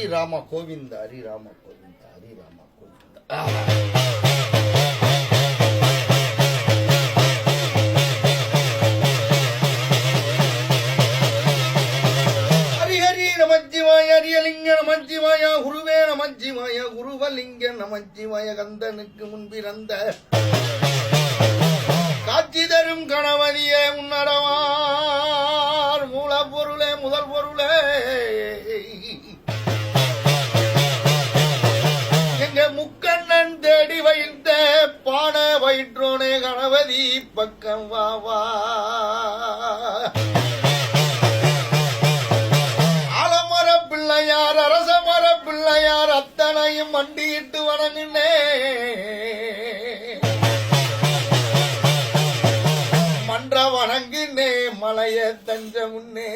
ஹரி ராம கோவிந்த ஹரி ராம கோவிந்த. ஹரி ராமா கோவிந்த நமச்சிவாய ஹரியலிங்க நமச்சிவாய குருவே நமச்சிவாய குருவலிங்க நமச்சிவாய கந்தனுக்கு முன்பிறந்த பக்கம் வா வா. ஆலமர பிள்ளையார் அரசமர பிள்ளையார் அத்தனையும் மண்டியிட்டு வணங்கினே மன்ற வணங்கினே மலைய தஞ்ச முன்னே.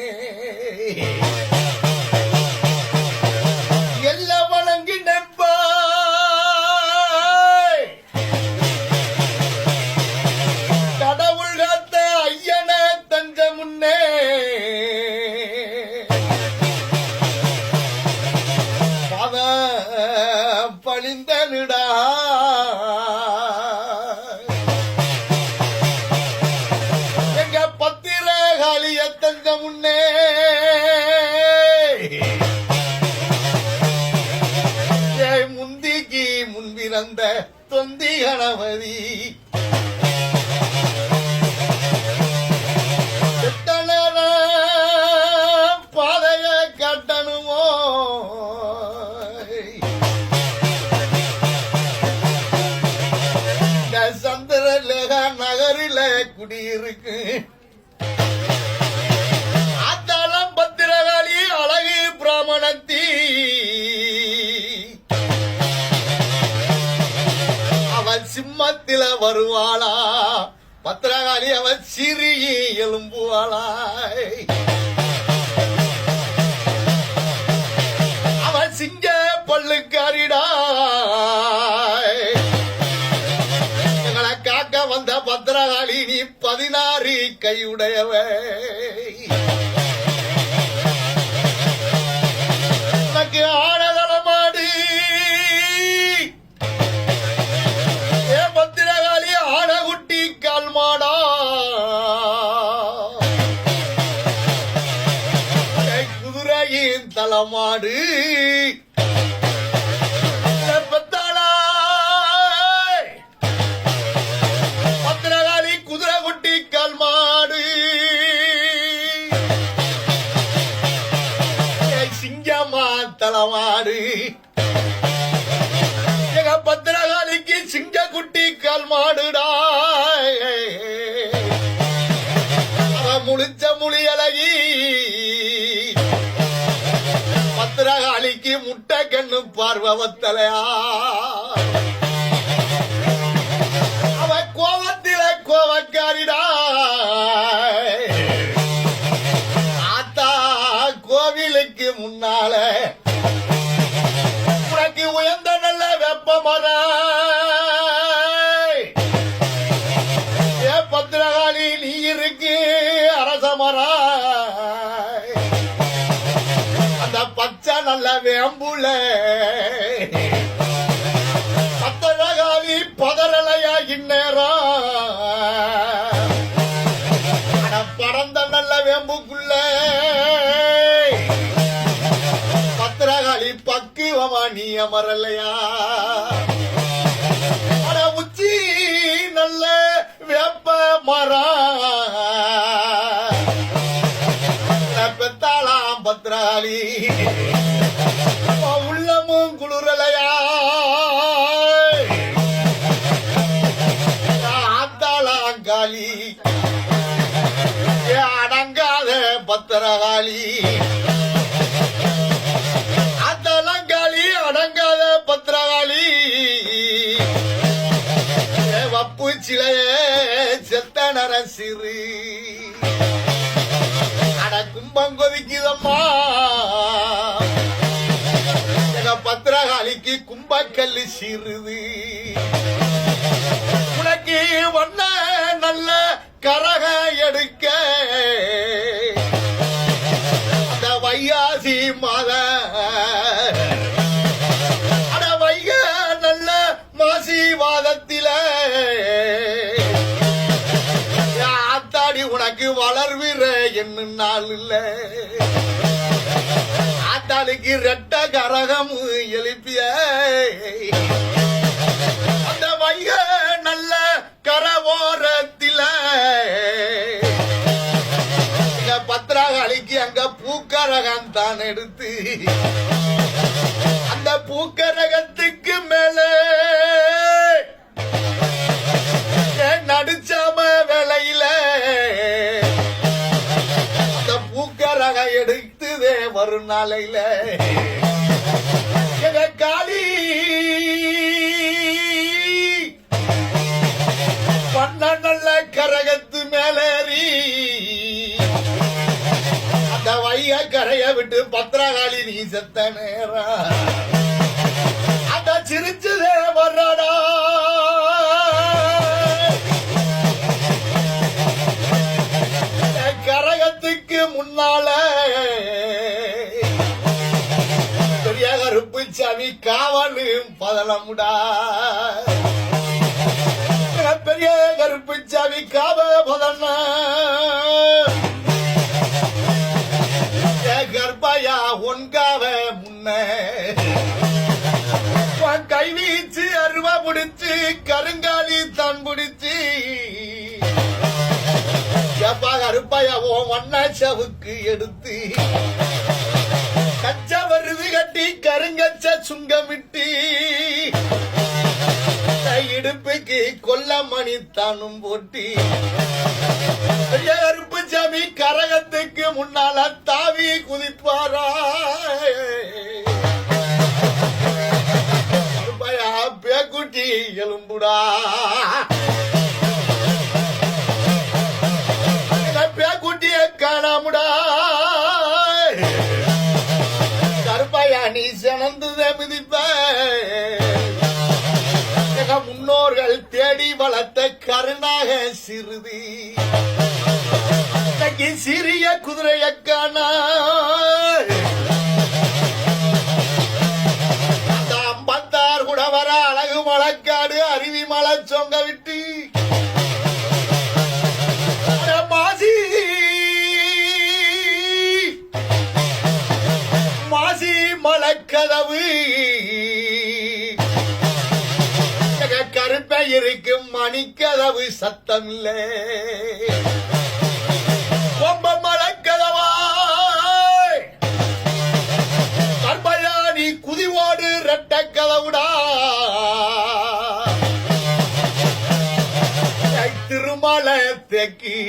வருவாளா? பத்திரகாளி அவன் சிறிய எலும்புவாளாய். அவன் சிங்க பல்லுக்காரிடா எங்களை காக்க வந்த பத்திரகாளி நீ பதினாறு கையுடையவை தலமாடு எங்க பத்திரகாளிக்கு சிங்க குட்டி கால் மாடுடா. முழிச்ச முழி அழகி. பத்திரகாளிக்கு முட்டை கண்ணு பார்வத்தலையா அவ பல நல்ல வேம்புல பத்திரகாளி பதறலையா இந்நேரா பறந்த நல்ல வேம்புக்குள்ள. பத்திரகாளி பக்குவமா நீ அமரலையா? உச்சி நல்ல வேப்ப மரம் பத்திரகாளி ஆத்தாளாங்காளி அடங்காத பத்திரகாளி வப்பு சிலையே செத்த நரசிறு அட கும்பம் கொதிக்குதம்மா. பத்திரகாளிக்கு கும்பக்கல் சிறுது. உனக்கு வண்ண நல்ல கரக எடுக்க என்ன நாள் இல்ல ஆத்தாளுக்கு ரெட்ட கரகம் எழுப்பிய. அந்த வைக நல்ல கரவோரத்தில. பத்திராக பத்திரகாளிக்கு அங்க பூக்கரகம் தான் எடுத்து. அந்த பூக்கரகத்துக்கு மேலே காலையில. காளி? நல்ல கரகத்து மேலேறி அந்த வைய கரைய விட்டு பத்திரகாளி நீ செத்த நேரம். அந்த சிரிச்சு வர்றாடா. கரகத்துக்கு முன்னால கருப்பு காவலு காவலும் பதலமுடா பெரிய கருப்பு சாமி காவ பதன. கர்ப்பையா ஒன்காவ முன்ன. கை வீச்சு அருவா பிடிச்சு கருங்காலி தான் பிடிச்சு. எப்பா கருப்பாயா ஓ மண்ணா சவுக்கு எடுத்து. கருங்கச்ச சுங்கமிட்டு. இடுப்புக்கு கொல்லமணி தானும் போட்டி கருப்பு சாமி கரகத்துக்கு முன்னால தாவி குதிப்பாரா? பயா பேக்குட்டி எலும்புடா. நாக சிறுதி. சிறிய குதிரையக்கான இருக்கும் மணிக்கதவு சத்தம் இல்ல கொம்ப மலக்கதவா? கர்பயாணி குதிவோடு ரெட்ட கதவுடா திருமல தெக்கி.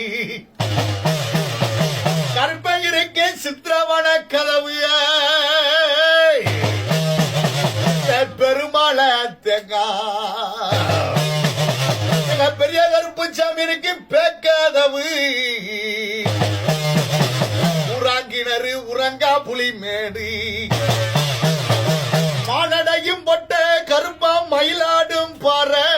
கற்பகிரிக்கு சித்திரவன கதவு ஏய். என் பெருமாள தேங்கா. உறங்கா புலி மேடு பொட்ட கருப்பா மயிலாடும் பாறை.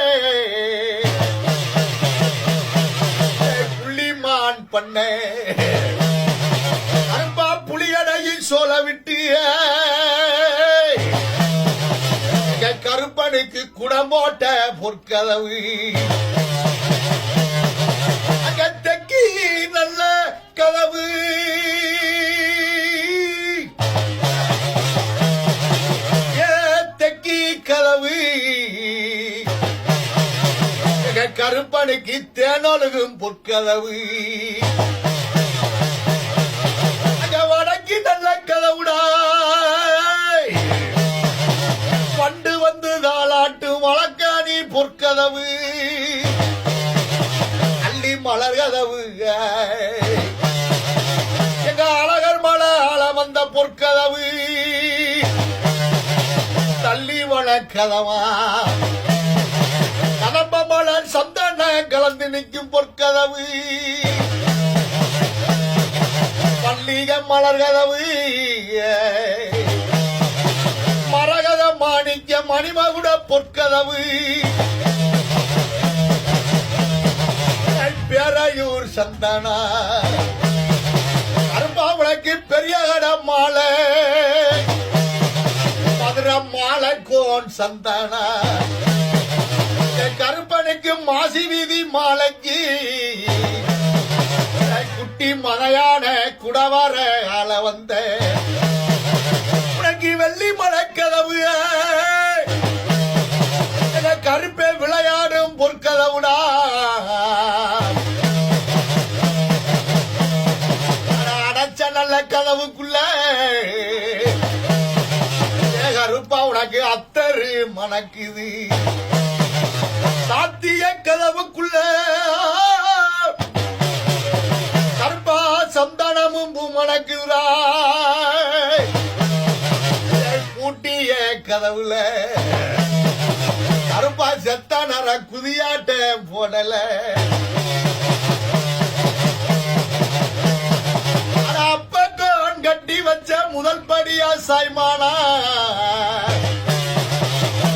புள்ளிமான் பண்ண. கருப்பா புலியடையும் சோழ விட்டு கருப்பனுக்கு குடம் போட்ட பொற்கதவு. அங்க தெக்கி நல்ல கதவு. கருப்பனுக்கு தேனொழுகும் பொற்கதவு. அங்க வடக்கு நல்ல கதவுடா. பண்டு வந்து தாளாட்டு மலக்காணி பொற்கதவு. அள்ளி மலர் கதவு. எங்க அழகர் மலை ஆள வந்த பொற்கதவு. தள்ளி வளக்கதவா கலந்து நிற்கும் பொற்கதவு. பள்ளிக மலர் கதவு மரகத மாணிக்க மணிமகுட பொற்கதவு. பேரையூர் சந்தனா அரும்பாவுளைக்கு பெரிய கட மாலை. மதுரை மாலை கோன் சந்தனா கரும்பு எனக்கு மாசி வீதி மாலைக்கு. குட்டி மலையான குடவர ஆள வந்த உனக்கு வெள்ளி மலைக்கதவு என கருப்பே விளையாடும் பொற்கதவுடா. அட அடைச்ச நல்ல கதவுக்குள்ள. கருப்பா உனக்கு அத்தரு மணக்குது. கதவுல அருப்பா செத்தா நர குதியாட்ட போடல. கட்டி வச்ச முதல் படியா சாய்மானா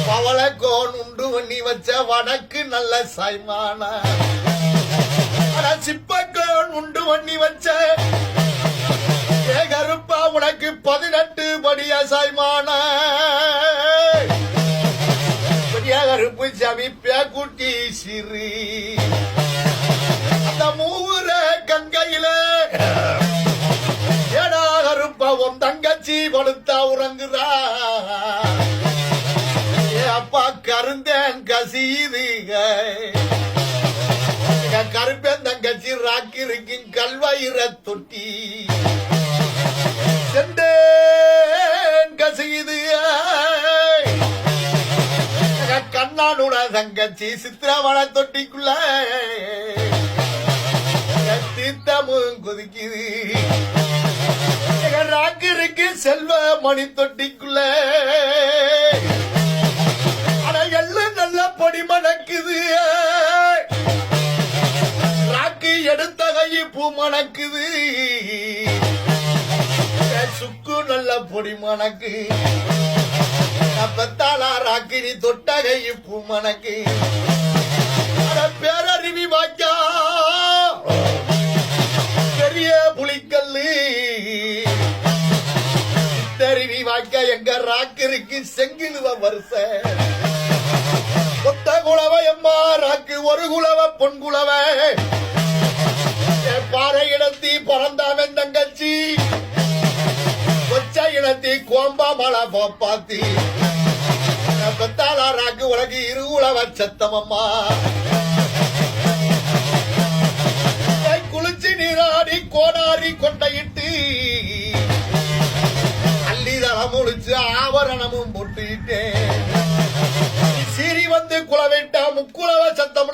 பவளக்கோன் உண்டு பண்ணி வச்ச வடக்கு நல்ல சாய்மானா. சிப்பக்கோன் உண்டு பண்ணி வச்ச. ஏ கருப்பா உனக்கு பதினெட்டு படியா சாய்மா கருந்தேன் கசீதுக என் கருப்பேன் தங்கச்சி ராக்கி இருக்கும் கல்வயிற தொட்டி செந்தேன் கசீது கண்ணானுட தங்கச்சி சித்திரவள தொட்டிக்குள்ள. என் தீர்த்தமும் கொதிக்குது. என் ராக்கு இருக்கு செல்வ மணி தொட்டிக்குள்ள. மணக்குது. சுக்கு நல்ல பொடி மணக்கு. பெத்தாளா ராக்கு நீ தொட்ட பூ மணக்கு. அட பேரறிவி வாக்கா பெரிய புலிக்கல்லு. சித்தருவி வாக்கா எங்க ராக்கிற்கு செங்கிலுவ வருஷ ஒத்த குழவ எம்மா ராக்கு ஒரு குழவ பொன் குளவ பாத்தி. பெத்தாளா ராக்கு உலகி இரு உளவ சத்தமம்மா. குளிச்சு நீராடி கோடாரி கொட்டையிட்டு அள்ளிதளம் முடிச்சு ஆவரணமும் பொட்டிட்டேன் சிறி வந்து குலவிட்டா முக்குளவ சத்தம்